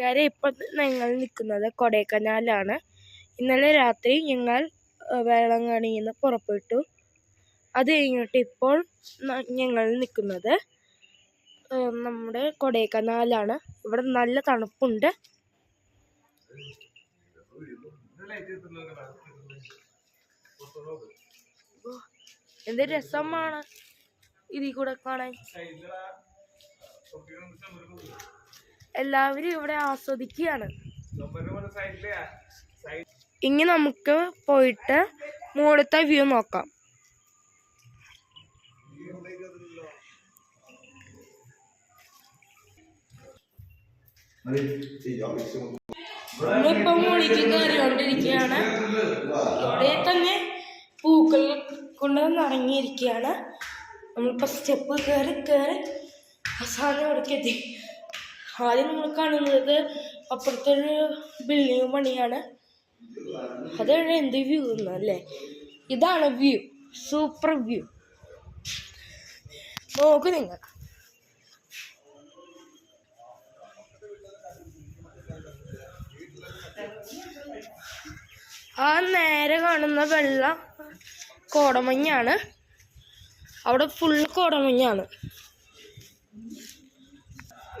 കൂട്ടുകാരെ ഇപ്പം ഞങ്ങൾ നിൽക്കുന്നത് കൊടൈക്കനാലാണ്. ഇന്നലെ രാത്രി ഞങ്ങൾ ഏഹ്, വേളാങ്കണ്ണിയിൽ നിന്ന് പുറപ്പെട്ടു. അത് കഴിഞ്ഞിട്ട് ഇപ്പോൾ ഞങ്ങൾ നിൽക്കുന്നത് നമ്മുടെ കൊടൈക്കനാലാണ്. ഇവിടെ നല്ല തണുപ്പുണ്ട്. എന്ത് രസമാണ് ഇതിൽ കൂടെ കാണാൻ. എല്ലാവരും ഇവിടെ ആസ്വദിക്കുകയാണ്. ഇനി നമുക്ക് പോയിട്ട് മുകളിലത്തെ വ്യൂ നോക്കാം. നമ്മളിപ്പോ മുകളിലേക്ക് കയറിക്കൊണ്ടിരിക്കുകയാണ്. ഇവിടെ തന്നെ പൂക്കൾ കൊണ്ട് നിറങ്ങിയിരിക്കുകയാണ് നമ്മളിപ്പോ സ്റ്റെപ്പ് കയറി കയറി അവസാനം അവിടേക്ക് എത്തി. ആദ്യം നമ്മൾ കാണുന്നത് അപ്പുറത്തൊരു ബിൽഡിങ് പണിയാണ്. അതാണ് എന്ത് വ്യൂ എന്നല്ലേ ഇതാണ് വ്യൂ സൂപ്പർ വ്യൂ നോക്ക് നിങ്ങൾ. ആ നേരെ കാണുന്ന വെള്ള കോടമഞ്ഞാണ്. അവിടെ ഫുൾ കോടമഞ്ഞാണ്.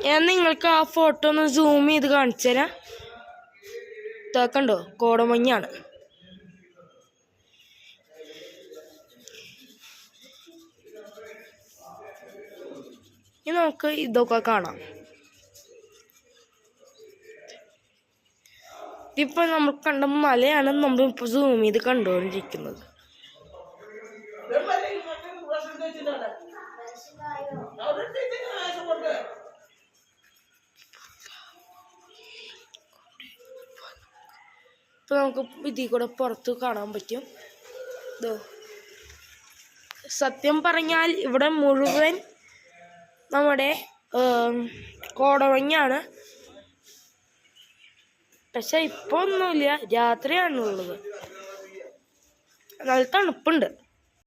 ഞാൻ നിങ്ങൾക്ക് ആ ഫോട്ടോ ഒന്ന് സൂം ചെയ്ത് കാണിച്ചു തരാം. തേക്കണ്ടോ കണ്ടോ കോടമഞ്ഞാണ്. ഇനി നമുക്ക് ഇതൊക്കെ കാണാം. ഇതിപ്പോ നമ്മൾ കണ്ട മലയാണ് നമ്മൾ ഇപ്പൊ സൂം ചെയ്ത് കണ്ടുകൊണ്ടിരിക്കുന്നത് ഇപ്പൊ നമുക്ക് ഇതിൽ കൂടെ പുറത്ത് കാണാൻ പറ്റും. ഇതോ സത്യം പറഞ്ഞാൽ ഇവിടെ മുഴുവൻ നമ്മുടെ കോടവഞ്ഞാണ്. പക്ഷെ ഇപ്പൊ ഒന്നുമില്ല രാത്രിയാണുള്ളത്. നല്ല തണുപ്പുണ്ട്.